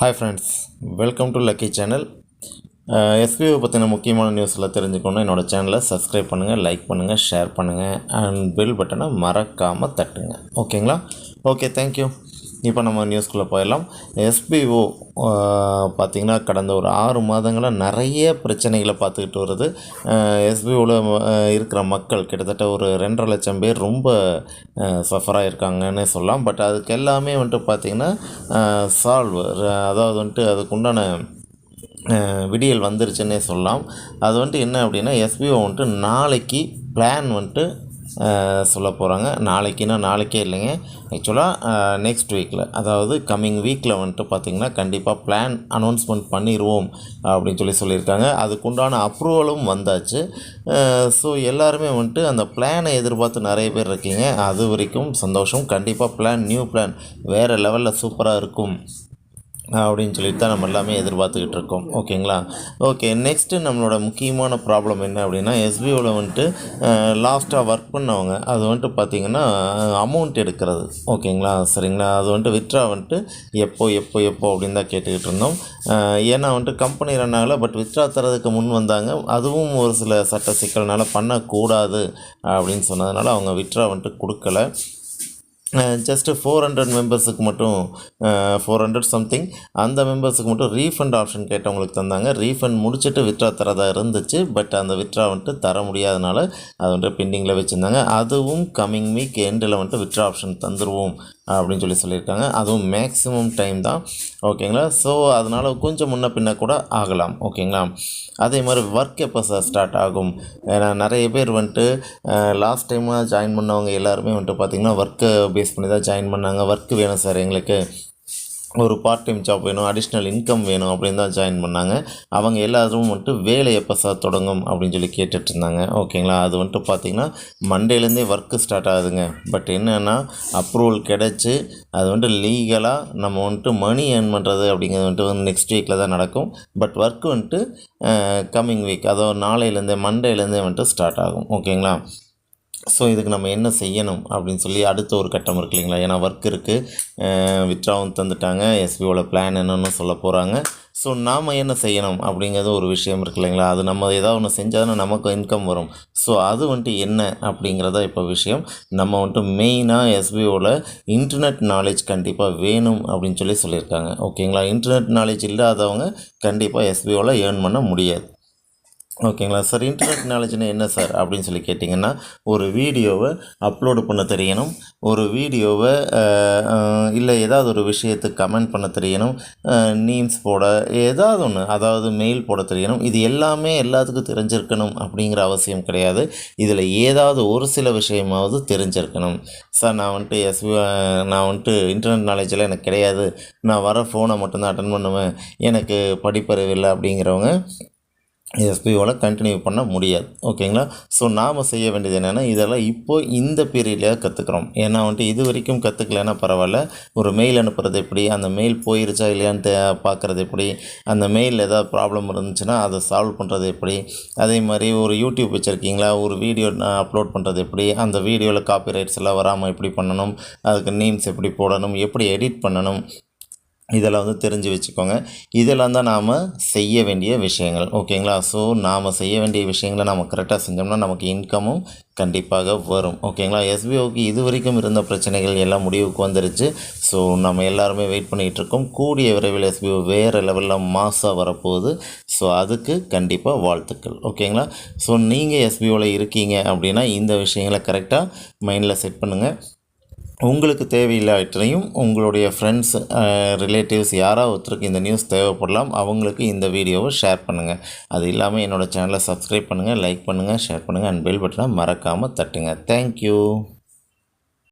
Hi friends welcome to lucky channel SPO பற்றின முக்கியமான நியூஸில் தெரிஞ்சுக்கணும் என்னோடய சேனலை சப்ஸ்கிரைப் பண்ணுங்கள் லைக் பண்ணுங்கள் ஷேர் பண்ணுங்கள் அண்ட் பெல் பட்டனை மறக்காமல் தட்டுங்க. ஓகேங்களா ஓகே தேங்க்யூ இப்போ நம்ம நியூஸ்குள்ளே போயிடலாம். எஸ்பிஓ பார்த்திங்கன்னா கடந்த ஒரு ஆறு மாதங்களாக நிறைய பிரச்சனைகளை பார்த்துக்கிட்டு வருது. எஸ்பிஓவில் இருக்கிற மக்கள் கிட்டத்தட்ட ஒரு ரெண்டரை லட்சம் பேர் ரொம்ப சஃபராக இருக்காங்கன்னு சொல்லலாம். பட் அதுக்கு எல்லாமே வந்துட்டு பார்த்திங்கன்னா சால்வ் அதாவது வந்துட்டு அதுக்குண்டான விடியல் வந்துருச்சுன்னே சொல்லலாம். அது வந்துட்டு என்ன அப்படின்னா எஸ்பிஓ வந்துட்டு நாளைக்கு பிளான் வந்துட்டு சொல்ல போகிறாங்க நாளைக்குன்னா நாளைக்கே இல்லைங்க. ஆக்சுவலாக நெக்ஸ்ட் வீக்கில் அதாவது கம்மிங் வீக்கில் வந்துட்டு பார்த்திங்கன்னா கண்டிப்பாக பிளான் அனௌன்ஸ்மெண்ட் பண்ணிடுவோம் அப்படின்னு சொல்லி சொல்லியிருக்காங்க. அதுக்குண்டான அப்ரூவலும் வந்தாச்சு. ஸோ எல்லாருமே வந்துட்டு அந்த பிளானை எதிர்பார்த்து நிறைய பேர் இருக்கீங்க. அது வரைக்கும் சந்தோஷம். கண்டிப்பாக பிளான் நியூ பிளான் வேறு லெவலில் சூப்பராக இருக்கும். அப்படின்னு சொல்லிட்டு தான் நம்ம எல்லாமே எதிர்பார்த்துக்கிட்டு இருக்கோம். ஓகேங்களா? ஓகே நெக்ஸ்ட்டு நம்மளோட முக்கியமான ப்ராப்ளம் என்ன அப்படின்னா எஸ்பிஓவில் வந்துட்டு லாஸ்ட்டாக ஒர்க் பண்ணவங்க அது வந்துட்டு பார்த்திங்கன்னா அமௌண்ட் எடுக்கிறது. ஓகேங்களா? சரிங்களா? அது வந்துட்டு விட்ரா வந்துட்டு எப்போ எப்போ எப்போ அப்படின்னு தான் கேட்டுக்கிட்டு இருந்தோம். ஏன்னா வந்துட்டு கம்பெனி ரன் ஆகலை பட் விட்ரா தரதுக்கு முன் வந்தாங்க. அதுவும் ஒரு சில சட்ட சிக்கல்னால் பண்ணக்கூடாது அப்படின்னு சொன்னதுனால அவங்க விட்ரா வந்துட்டு கொடுக்கல. ஜஸ்ட்டு ஃபோர் ஹண்ட்ரட் மெம்பர்ஸுக்கு மட்டும் ஃபோர் ஹண்ட்ரட் சம்திங் அந்த மெம்பர்ஸுக்கு மட்டும் ரீஃபண்ட் ஆப்ஷன் கேட்டவங்களுக்கு தந்தாங்க. ரீஃபண்ட் முடிச்சுட்டு விட்ரா தரதா இருந்துச்சு. பட் அந்த விட்ரா வந்துட்டு தர முடியாதனால அது வந்துட்டு பெண்டிங்கில் வச்சுருந்தாங்க. அதுவும் கம்மிங் வீக் எண்டில் வந்துட்டு விட்ரா ஆப்ஷன் தந்துடுவோம் அப்படின்னு சொல்லி சொல்லியிருக்காங்க. அதுவும் மேக்ஸிமம் டைம் தான். ஓகேங்களா ஸோ அதனால் கொஞ்சம் முன்ன பின்ன கூட ஆகலாம். ஓகேங்களா அதே மாதிரி ஒர்க் எப்போ சார் ஸ்டார்ட் ஆகும்? ஏன்னா நிறைய பேர் வந்துட்டு லாஸ்ட் டைமாக ஜாயின் பண்ணவங்க எல்லாருமே வந்துட்டு பார்த்திங்கன்னா ஒர்க்கை பேஸ் பண்ணி தான் ஜாயின் பண்ணாங்க. ஒர்க்கு வேணும் சார் எங்களுக்கு. ஒரு பார்ட் டைம் ஜாப் வேணும் அடிஷ்னல் இன்கம் வேணும் அப்படின்னு தான் ஜாயின் பண்ணாங்க. அவங்க எல்லாரும் வந்துட்டு வேலை எப்போ சார் தொடங்கும் அப்படின்னு சொல்லி கேட்டுட்டு இருந்தாங்க. ஓகேங்களா அது வந்துட்டு பார்த்திங்கன்னா மண்டேலேருந்தே ஒர்க்கு ஸ்டார்ட் ஆகுதுங்க. பட் என்னென்னா அப்ரூவல் கிடச்சி அது வந்துட்டு லீகலாக நம்ம வந்துட்டு மணி ஏர்ன் பண்ணுறது அப்படிங்கிறது வந்துட்டு வந்து நெக்ஸ்ட் வீக்கில் தான் நடக்கும். பட் ஒர்க் வந்துட்டு கம்மிங் வீக் அதாவது நாளையிலேருந்தே மண்டேலேருந்தே வந்துட்டு ஸ்டார்ட் ஆகும். ஓகேங்களா ஸோ இதுக்கு நம்ம என்ன செய்யணும் அப்படின்னு சொல்லி அடுத்த ஒரு கட்டம் இருக்கு இல்லைங்களா? ஏன்னா ஒர்க் இருக்குது விட்ராவும் தந்துட்டாங்க. எஸ்பிஓவில் பிளான் என்னென்னு சொல்ல போகிறாங்க ஸோ நாம் என்ன செய்யணும் அப்படிங்கிறது ஒரு விஷயம் இருக்கு இல்லைங்களா? அது நம்ம ஏதாவது ஒன்று செஞ்சால் நமக்கு இன்கம் வரும். ஸோ அது வந்துட்டு என்ன அப்படிங்கிறத இப்போ விஷயம். நம்ம வந்துட்டு மெயினாக எஸ்பிஓவில் இன்டர்நெட் நாலேஜ் கண்டிப்பாக வேணும் அப்படின்னு சொல்லி சொல்லியிருக்காங்க. ஓகேங்களா இன்டர்நெட் நாலேஜ் இல்லாதவங்க கண்டிப்பாக எஸ்பிஓவில் ஏர்ன் பண்ண முடியாது. ஓகேங்களா? சார் இன்டர்நெட் நாலேஜ்னா என்ன சார் அப்படின்னு சொல்லி கேட்டிங்கன்னா ஒரு வீடியோவை அப்லோடு பண்ண தெரியணும். ஒரு வீடியோவை இல்லை ஏதாவது ஒரு விஷயத்துக்கு கமெண்ட் பண்ண தெரியணும். நீம்ஸ் போட ஏதாவது ஒன்று அதாவது மெயில் போட தெரியணும். இது எல்லாமே எல்லாத்துக்கும் தெரிஞ்சிருக்கணும் அப்படிங்கிற அவசியம் கிடையாது. இதில் ஏதாவது ஒரு சில விஷயமாவது தெரிஞ்சிருக்கணும். சார் நான் வந்துட்டு எஸ் நான் வந்துட்டு இன்டர்நெட் நாலேஜில் எனக்கு கிடையாது. நான் வர ஃபோனை மட்டும்தான் அட்டன் பண்ணுவேன். எனக்கு படிப்பறிவு இல்லை அப்படிங்கிறவங்க எஸ்பிஓவில் கண்டினியூ பண்ண முடியாது. ஓகேங்களா? ஸோ நாம் செய்ய வேண்டியது என்னென்னா இதெல்லாம் இப்போது இந்த பீரியடில் கற்றுக்குறோம் ஏன்னா வந்துட்டு இது வரைக்கும் கற்றுக்கலன்னா பரவாயில்ல. ஒரு மெயில் அனுப்புறது எப்படி? அந்த மெயில் போயிருச்சா இல்லையான்னு பார்க்குறது எப்படி? அந்த மெயிலில் ஏதாவது ப்ராப்ளம் இருந்துச்சுன்னா அதை சால்வ் பண்ணுறது எப்படி? அதே மாதிரி ஒரு யூடியூப் வச்சுருக்கீங்களா? ஒரு வீடியோ அப்லோட் பண்ணுறது எப்படி? அந்த வீடியோவில் காப்பி ரைட்ஸ் எல்லாம் வராமல் எப்படி பண்ணணும்? அதுக்கு நேம்ஸ் எப்படி போடணும்? எப்படி எடிட் பண்ணணும்? இதெல்லாம் வந்து தெரிஞ்சு வச்சுக்கோங்க. இதெல்லாம் தான் நாம் செய்ய வேண்டிய விஷயங்கள். ஓகேங்களா? ஸோ நாம் செய்ய வேண்டிய விஷயங்களை நம்ம கரெக்டாக செஞ்சோம்னா நமக்கு இன்கமும் கண்டிப்பாக வரும். ஓகேங்களா? எஸ்பிஓக்கு இது வரைக்கும் இருந்த பிரச்சனைகள் எல்லாம் முடிவுக்கு வந்துருச்சு. ஸோ நம்ம எல்லாருமே வெயிட் பண்ணிகிட்டு இருக்கோம். கூடிய விரைவில் எஸ்பிஓ வேறு லெவலில் மாசாக வரப்போகுது. ஸோ அதுக்கு கண்டிப்பாக வாழ்த்துக்கள். ஓகேங்களா? ஸோ நீங்கள் எஸ்பிஓவில் இருக்கீங்க அப்படின்னா இந்த விஷயங்களை கரெக்டாக மைண்டில் செட் பண்ணுங்கள் உங்களுக்கு தேவையில்லாவற்றையும் உங்களுடைய ஃப்ரெண்ட்ஸ் ரிலேட்டிவ்ஸ் யாராவது ஒருத்தருக்கு இந்த நியூஸ் தேவைப்படலாம் அவங்களுக்கு இந்த வீடியோவை ஷேர் பண்ணுங்கள் அது இல்லாமல் என்னோடய சேனலை சப்ஸ்கிரைப் பண்ணுங்கள் லைக் பண்ணுங்கள் ஷேர் பண்ணுங்கள் அண்ட் பெல் பட்டனை மறக்காமல் தட்டுங்க. தேங்க்யூ